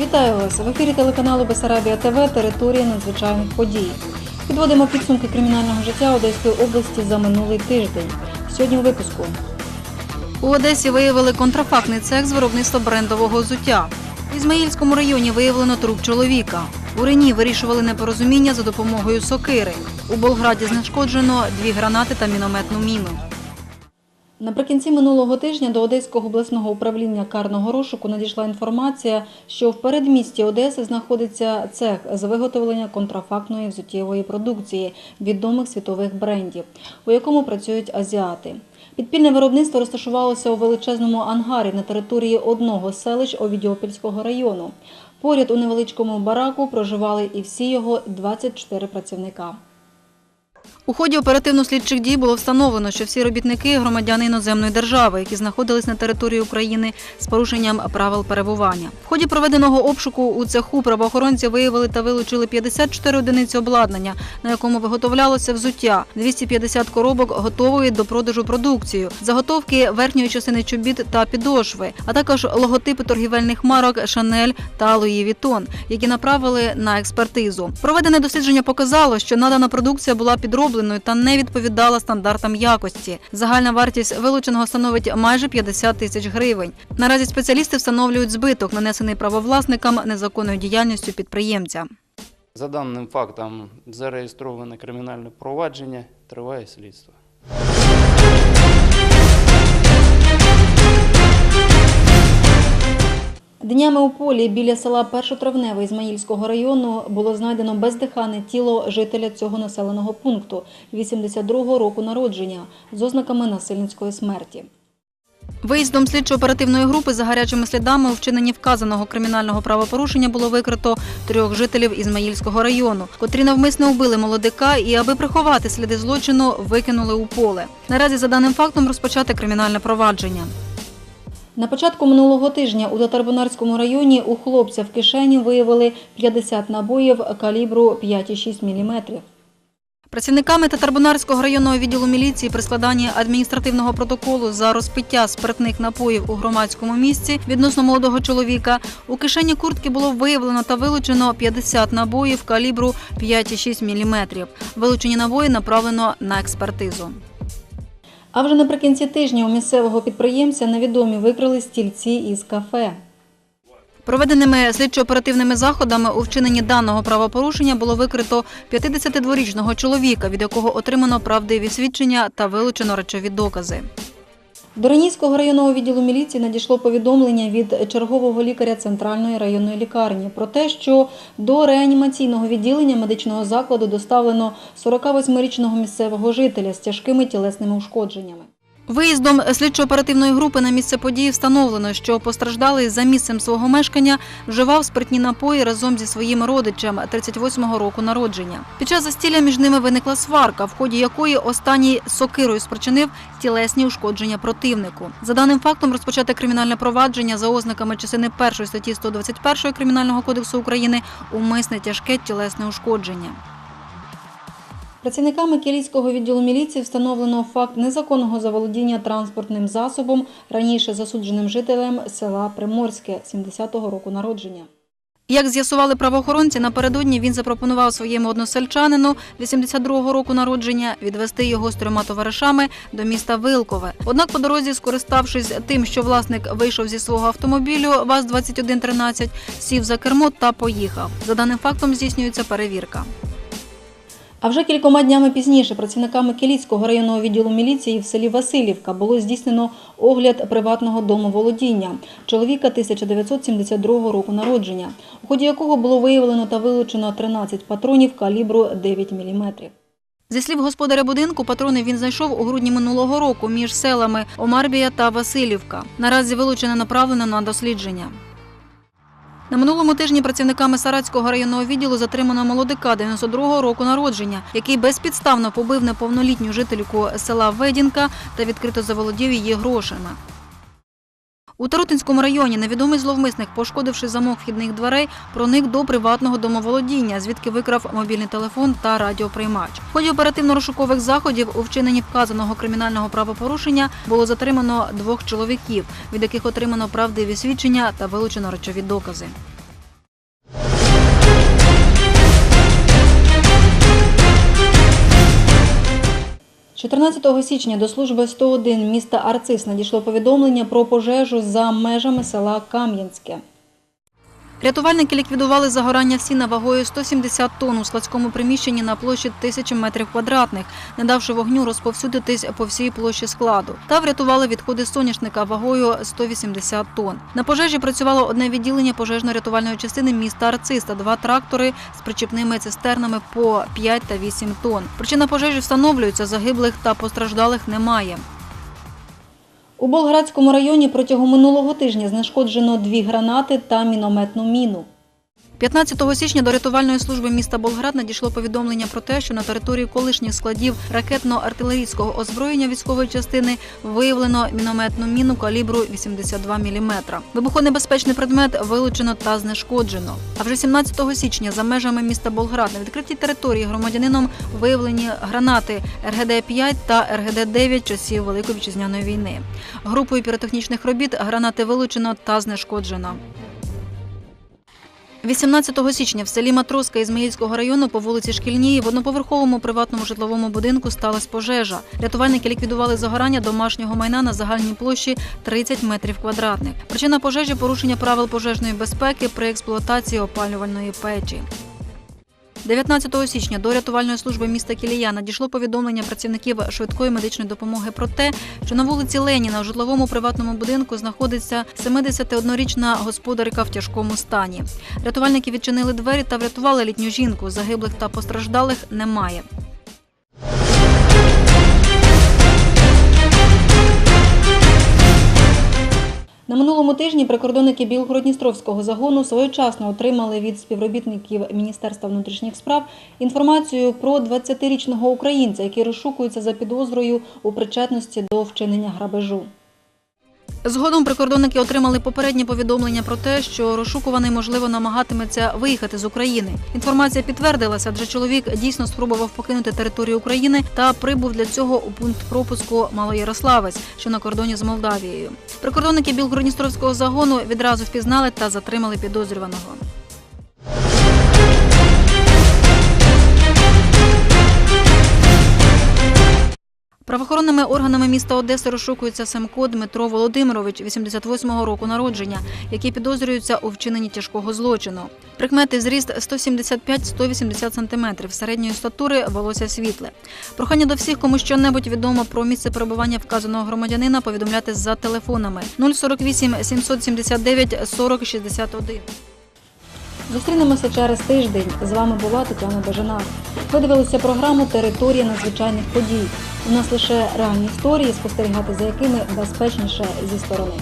Вітаю вас в ефірі телеканалу Бесарабія ТВ Територія надзвичайних подій. Підводимо підсумки кримінального життя Одеської області за минулий тиждень. Сьогодні у випуску. У Одесі виявили контрафактний цех з виробництва брендового взуття. В Ізмаїльському районі виявлено труп чоловіка. У Рені вирішували непорозуміння за допомогою сокири. У Болграді знешкоджено дві гранати та мінометну міну. Наприкінці минулого тижня до Одеського обласного управління карного розшуку надійшла інформація, що в передмісті Одеси знаходиться цех з виготовлення контрафактної взуттєвої продукції відомих світових брендів, у якому працюють азіати. Підпільне виробництво розташувалося у величезному ангарі на території одного з селищ Овідіопільського району. Поряд у невеличкому бараку проживали і всі його 24 працівника. У ході оперативно-слідчих дій було встановлено, що всі робітники громадяни іноземної держави, які знаходились на території України з порушенням правил перебування. В ході проведеного обшуку у цеху правоохоронці виявили та вилучили 54 одиниці обладнання, на якому виготовлялося взуття, 250 коробок готової до продажу продукцію, заготовки верхньої частини чобіт та підошви, а також логотипи торгівельних марок Шанель та Луї Вітон, які направили на експертизу. Проведене дослідження показало, що надана продукція була підробленою та не відповідала стандартам якості. Загальна вартість вилученого становить майже 50 тисяч гривень. Наразі спеціалісти встановлюють збиток, нанесений правовласникам незаконною діяльністю підприємця. За даним фактом зареєстроване кримінальне провадження, триває слідство. Днями у полі біля села Першотравневе Ізмаїльського району було знайдено бездихане тіло жителя цього населеного пункту 82-го року народження з ознаками насильницької смерті. Виїздом слідчо-оперативної групи за гарячими слідами у вчиненні вказаного кримінального правопорушення було викрито трьох жителів Ізмаїльського району, котрі навмисно вбили молодика і, аби приховати сліди злочину, викинули у поле. Наразі за даним фактом розпочати кримінальне провадження. На початку минулого тижня у Татарбунарському районі у хлопця в кишені виявили 50 набоїв калібру 5,6 мм. Працівниками Татарбунарського районного відділу міліції при складанні адміністративного протоколу за розпиття спиртних напоїв у громадському місці відносно молодого чоловіка у кишені куртки було виявлено та вилучено 50 набоїв калібру 5,6 мм. Вилучені набої направлено на експертизу. А вже наприкінці тижня у місцевого підприємця невідомі викрили стільці із кафе. Проведеними слідчо-оперативними заходами у вчиненні даного правопорушення було викрито 52-річного чоловіка, від якого отримано правдиві свідчення та вилучено речові докази. До Ренійського районного відділу міліції надійшло повідомлення від чергового лікаря центральної районної лікарні про те, що до реанімаційного відділення медичного закладу доставлено 48-річного місцевого жителя з тяжкими тілесними ушкодженнями. Виїздом слідчо-оперативної групи на місце події встановлено, що постраждалий за місцем свого мешкання вживав спиртні напої разом зі своїм родичем 38-го року народження. Під час застілля між ними виникла сварка, в ході якої останній сокирою спричинив тілесні ушкодження противнику. За даним фактом розпочати кримінальне провадження за ознаками частини 1 статті 121 Кримінального кодексу України умисне тяжке тілесне ушкодження. Працівниками Кілійського відділу міліції встановлено факт незаконного заволодіння транспортним засобом раніше засудженим жителем села Приморське 70-го року народження. Як з'ясували правоохоронці, напередодні він запропонував своєму односельчанину 82-го року народження відвести його з трьома товаришами до міста Вилкове. Однак по дорозі, скориставшись тим, що власник вийшов зі свого автомобілю ВАЗ-2113, сів за кермо та поїхав. За даним фактом здійснюється перевірка. А вже кількома днями пізніше працівниками Кіліцького районного відділу міліції в селі Васильівка було здійснено огляд приватного дому володіння чоловіка 1972 року народження, у ході якого було виявлено та вилучено 13 патронів калібру 9 мм. Зі слів господаря будинку, патрони він знайшов у грудні минулого року між селами Омарбія та Васильівка. Наразі вилучене направлено на дослідження. На минулому тижні працівниками Саратського районного відділу затримано молодика 92-го року народження, який безпідставно побив неповнолітню жительку села Ведінка та відкрито заволодів її грошима. У Тарутинському районі невідомий зловмисник, пошкодивши замок вхідних дверей, проник до приватного домоволодіння, звідки викрав мобільний телефон та радіоприймач. В ході оперативно-розшукових заходів у вчиненні вказаного кримінального правопорушення було затримано двох чоловіків, від яких отримано правдиві свідчення та вилучено речові докази. 14 січня до служби 101 міста Арцис надійшло повідомлення про пожежу за межами села Кам'янське. Рятувальники ліквідували загорання сіна вагою 170 тонн у складському приміщенні на площі 1000 метрів квадратних, не давши вогню розповсюдитись по всій площі складу. Та врятували відходи соняшника вагою 180 тонн. На пожежі працювало одне відділення пожежно-рятувальної частини міста Арцис та два трактори з причіпними цистернами по 5 та 8 тонн. Причина пожежі встановлюється, загиблих та постраждалих немає. У Болградському районі протягом минулого тижня знешкоджено дві гранати та мінометну міну. 15 січня до рятувальної служби міста Болград надійшло повідомлення про те, що на території колишніх складів ракетно-артилерійського озброєння військової частини виявлено мінометну міну калібру 82 мм. Вибухонебезпечний предмет вилучено та знешкоджено. А вже 17 січня за межами міста Болград на відкритій території громадянином виявлені гранати РГД-5 та РГД-9 часів Великої вітчизняної війни. Групою піротехнічних робіт гранати вилучено та знешкоджено. 18 січня в селі Матроска Ізмаїльського району по вулиці Шкільній в одноповерховому приватному житловому будинку сталася пожежа. Рятувальники ліквідували загорання домашнього майна на загальній площі 30 метрів квадратних. Причина пожежі порушення правил пожежної безпеки при експлуатації опалювальної печі. 19 січня до рятувальної служби міста Кілія надійшло повідомлення працівників швидкої медичної допомоги про те, що на вулиці Леніна у житловому приватному будинку знаходиться 71-річна господарка в тяжкому стані. Рятувальники відчинили двері та врятували літню жінку. Загиблих та постраждалих немає. На минулому тижні прикордонники Білгородністровського загону своєчасно отримали від співробітників Міністерства внутрішніх справ інформацію про 20-річного українця, який розшукується за підозрою у причетності до вчинення грабежу. Згодом прикордонники отримали попереднє повідомлення про те, що розшукуваний можливо намагатиметься виїхати з України. Інформація підтвердилася, адже чоловік дійсно спробував покинути територію України та прибув для цього у пункт пропуску Малоярославець, що на кордоні з Молдавією. Прикордонники Білгородністровського загону відразу впізнали та затримали підозрюваного. Правоохоронними органами міста Одеси розшукується Семко Дмитро Володимирович, 88-го року народження, який підозрюється у вчиненні тяжкого злочину. Прикмети зріст 175-180 см, середньої статури, волосся світле. Прохання до всіх, кому що-небудь відомо про місце перебування вказаного громадянина, повідомляти за телефонами 048 779 40 61. Зустрінемося через тиждень. З вами була Тетяна Бажанар. Ви дивилися програму Територія надзвичайних подій. У нас лише реальні історії, спостерігати за якими безпечніше зі сторони.